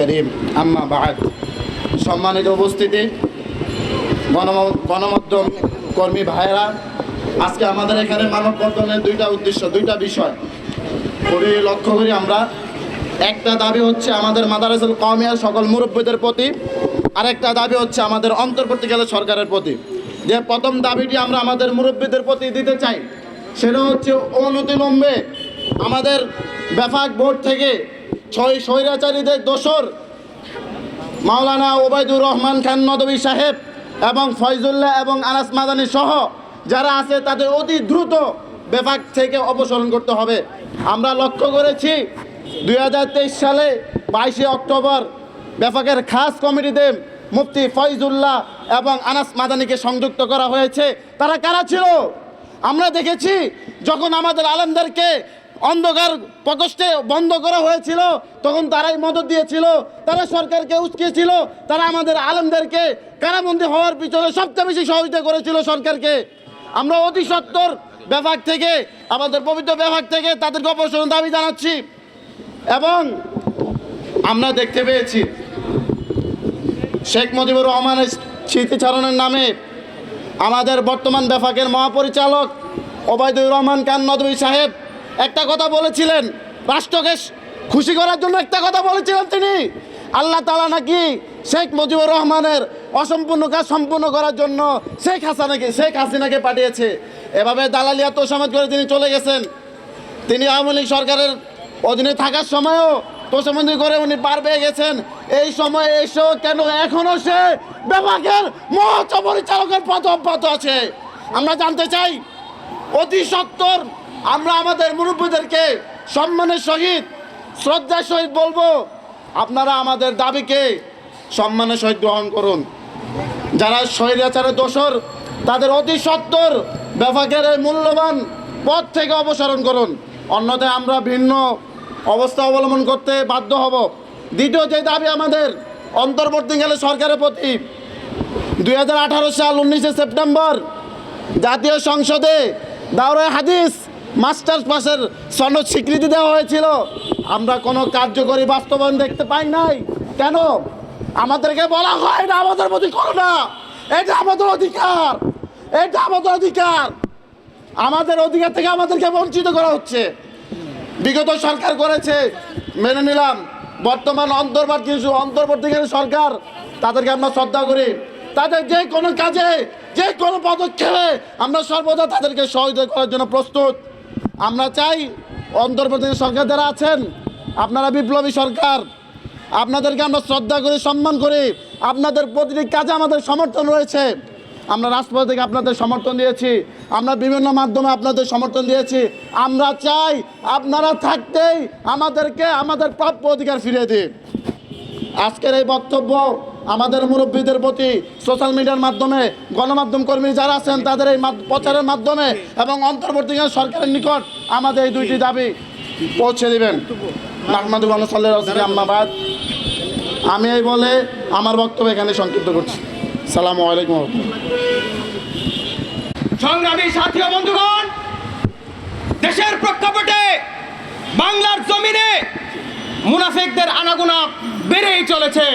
করিম, আম্মা বাদ। সম্মানিত উপস্থিতি, গণম- গণমাধ্যম কর্মী ভাইয়েরা, আজকে আমাদের এখানে মানববন্ধনের দুইটা উদ্দেশ্য, দুইটা বিষয়। খুবই লক্ষ্য করি আমরা। একটা দাবি হচ্ছে আমাদের মাদারাসুল কমিয়ার সকল মুরব্বীদের প্রতি, আরেকটা দাবি হচ্ছে আমাদের অন্তর্বর্তীকালে সরকারের প্রতি। যে প্রথম দাবিটি আমরা আমাদের মুরব্বীদের প্রতি দিতে চাই, সেটা হচ্ছে অনতিলম্বে আমাদের বেফাক বোর্ড থেকে ছয় স্বৈরাচারীদের দোসর মাওলানা ওবায়দুর রহমান খান নদবী সাহেব এবং ফয়জুল্লাহ এবং আনাস মাদানী সহ যারা আছে তাদের অতি দ্রুত বেফাক থেকে অপসারণ করতে হবে। আমরা লক্ষ্য করেছি দুই হাজার তেইশ সালে বাইশে অক্টোবর বেফাকের খাস কমিটিতে মুফতি ফয়জুল্লাহ এবং আনাস মাদানীকে সংযুক্ত করা হয়েছে। তারা কারা ছিল? আমরা দেখেছি যখন আমাদের আলেমদেরকে অন্ধকার প্রকোষ্ঠে বন্ধ করা হয়েছিল, তখন তারাই মদত দিয়েছিল, তারা সরকারকে উস্কিয়েছিল, তারা আমাদের আলমদেরকে কারাবন্দি হওয়ার পিছনে সবচেয়ে বেশি সহযোগিতা করেছিল সরকারকে। আমরা অতি সত্তর বিভাগ থেকে, আমাদের পবিত্র বিভাগ থেকে তাদেরকে অপসারণ দাবি জানাচ্ছি। এবং আমরা দেখতে পেয়েছি, শেখ মুজিবুর রহমানের স্মৃতিচারণের নামে আমাদের বর্তমান বেফাকের মহাপরিচালক ওবায়দুর রহমান খান নদী সাহেব একটা কথা বলেছিলেন রাষ্ট্রকে খুশি করার জন্য একটা কথা বলেছিলেন তিনি। আল্লাহ তালা নাকি শেখ মুজিবুর রহমানের অসম্পূর্ণ কাজ সম্পূর্ণ করার জন্য শেখ হাসানাকে, শেখ হাসিনাকে পাঠিয়েছে। এভাবে দালালিয়া তোষামত করে তিনি চলে গেছেন। তিনি আওয়ামী লীগ সরকারের অধীনে থাকার সময়ও তোষামন্দি করে উনি পার পেয়ে গেছেন। এই সময় এসেও কেন এখনও সে বিভাগের মহত্ব পরিচালকের পদ অব্যাহত আছে। আমরা জানতে চাই, অতি সত্তর আমরা আমাদের মুরব্বীদেরকে সম্মানের সহিত, শ্রদ্ধার সহিত বলব, আপনারা আমাদের দাবিকে সম্মানের সহিত গ্রহণ করুন। যারা স্বৈরাচারের দোষর, তাদের অতি সত্তর এই মূল্যবান পদ থেকে অপসারণ করুন। অন্যথায় আমরা ভিন্ন অবস্থা অবলম্বন করতে বাধ্য হব। দ্বিতীয় যে দাবি আমাদের অন্তর্বর্তীকালে সরকারের প্রতি দু হাজার আঠারো সাল উনিশে সেপ্টেম্বর জাতীয় সংসদে দাওরায় হাদিস মাস্টার্স পাসের সনদ স্বীকৃতি দেওয়া হয়েছিল। আমরা কোনো কার্যকরী বাস্তবায়ন দেখতে পাই নাই। কেন? আমাদেরকে বলা হয় না আমাদের প্রতি করো না এটা আমাদের অধিকার। এটা আমাদের অধিকার। আমাদের অধিকার থেকে আমাদেরকে বঞ্চিত করা হচ্ছে। বিগত সরকার করেছে, মেনে নিলাম। বর্তমান অন্তর্বর্তী অন্তর্বর্তীকালীন সরকার, তাদেরকে আমরা শ্রদ্ধা করি। তাদের যে কোনো কাজে, যে কোনো পদক্ষেপে আমরা সর্বদা তাদেরকে সহযোগিতা করার জন্য প্রস্তুত। আমরা চাই অন্তর্বর্তী সরকার যারা আছেন, আপনারা বিপ্লবী সরকার, আপনাদেরকে আমরা শ্রদ্ধা করি, সম্মান করি, আপনাদের প্রতিটি কাজে আমাদের সমর্থন রয়েছে। আমরা রাজপথ থেকে আপনাদের সমর্থন দিয়েছি, আমরা বিভিন্ন মাধ্যমে আপনাদের সমর্থন দিয়েছি। আমরা চাই আপনারা থাকতেই আমাদেরকে, আমাদের প্রাপ্য অধিকার ফিরিয়ে দিন। আজকের এই বক্তব্য আমাদের মুরব্বীদের প্রতি সোশ্যাল মিডিয়ার মাধ্যমে গণমাধ্যম কর্মী যারা আছেন, তাদের এই প্রচারের মাধ্যমে এবং অন্তর্বর্তীকালীন সরকারের নিকট আমাদের এই দুইটি দাবি পৌঁছে দেবেন। মাহমাদুর সাল্লাহ আম্মাবাদ আমি এই বলে আমার বক্তব্য এখানে সংক্ষিপ্ত করছি। সালাম আলাইকুম সংগ্রামী সাথী বন্ধুগণ, দেশের প্রেক্ষাপটে বাংলার জমিনে মুনাফিকদের আনাগোনা বেড়েই চলেছে।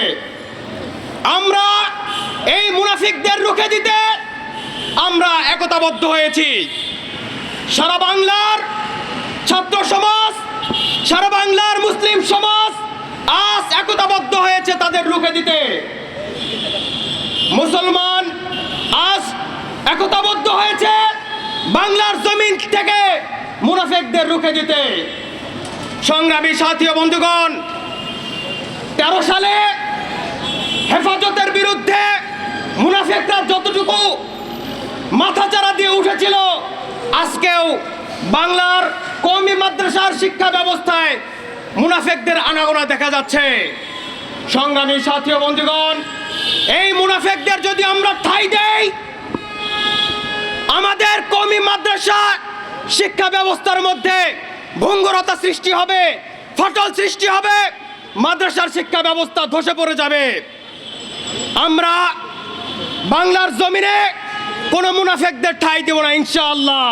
আমরা এই মুনাফিকদের রুখে দিতে আমরা একতাবদ্ধ হয়েছি। সারা বাংলার ছাত্র সমাজ, সারা বাংলার মুসলিম সমাজ আজ একতাবদ্ধ হয়েছে তাদের রুখে দিতে। মুসলমান আজ একতাবদ্ধ হয়েছে বাংলার জমিন থেকে মুনাফেকদের রুখে দিতে। সংগ্রামী সাথী বন্ধুগণ, তেরো সালে হেফাজতের বিরুদ্ধে মুনাফেকরা যতটুকু মাথাচাড়া দিয়ে উঠেছিল, আজকেও বাংলার কওমি মাদ্রাসার শিক্ষা ব্যবস্থায় মুনাফেকদের আনাগোনা দেখা যাচ্ছে। সংগ্রামী সাথী বন্ধুগণ, এই মুনাফেকদের যদি আমরা ঠাই দেই, আমাদের কমি মাদ্রাসা শিক্ষা ব্যবস্থার মধ্যে ভঙ্গুরতা সৃষ্টি হবে, ফটল সৃষ্টি হবে, মাদ্রাসার শিক্ষা ব্যবস্থা ধসে পড়ে যাবে। আমরা বাংলার জমিনে কোনো মুনাফেকদের ঠাই দেব না, ইনশাআল্লাহ।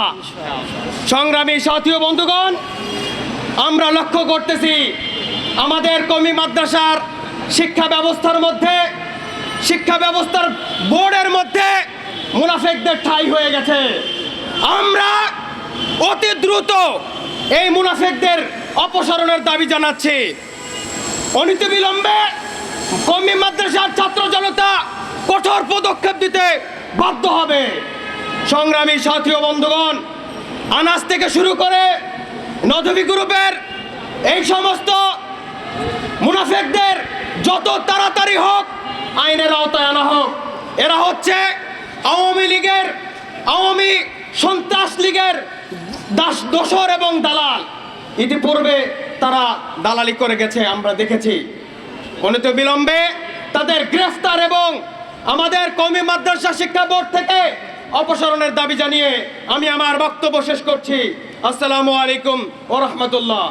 সংগ্রামী সাথী ও বন্ধুগণ, আমরা লক্ষ্য করতেছি আমাদের কমি মাদ্রাসার শিক্ষা ব্যবস্থার মধ্যে, শিক্ষা ব্যবস্থার বোর্ডের মধ্যে মুনাফেকদের ঠাই হয়ে গেছে। আমরা অতি দ্রুত এই মুনাফেকদের অপসারণের দাবি জানাচ্ছি। অনিত অনিতবিলম্বে কমি মাদ্রাসার ছাত্র জনতা কঠোর পদক্ষেপ দিতে বাধ্য হবে। সংগ্রামী সাথী বন্ধুগণ আনাজ থেকে শুরু করে নদবী গ্রুপের এই সমস্ত মুনাফেকদের যত তাড়াতাড়ি হোক আইনের আওতায় আনা হোক। এরা হচ্ছে আওয়ামী লীগের, আওয়ামী সন্ত্রাস লীগের দাস দোসর এবং দালাল। ইতিপূর্বে তারা দালালি করে গেছে, আমরা দেখেছি। অনিত বিলম্বে তাদের গ্রেফতার এবং আমাদের কমি মাদ্রাসা শিক্ষা বোর্ড থেকে অপসারণের দাবি জানিয়ে আমি আমার বক্তব্য শেষ করছি। আসসালামু আলাইকুম ও রহমতুল্লাহ।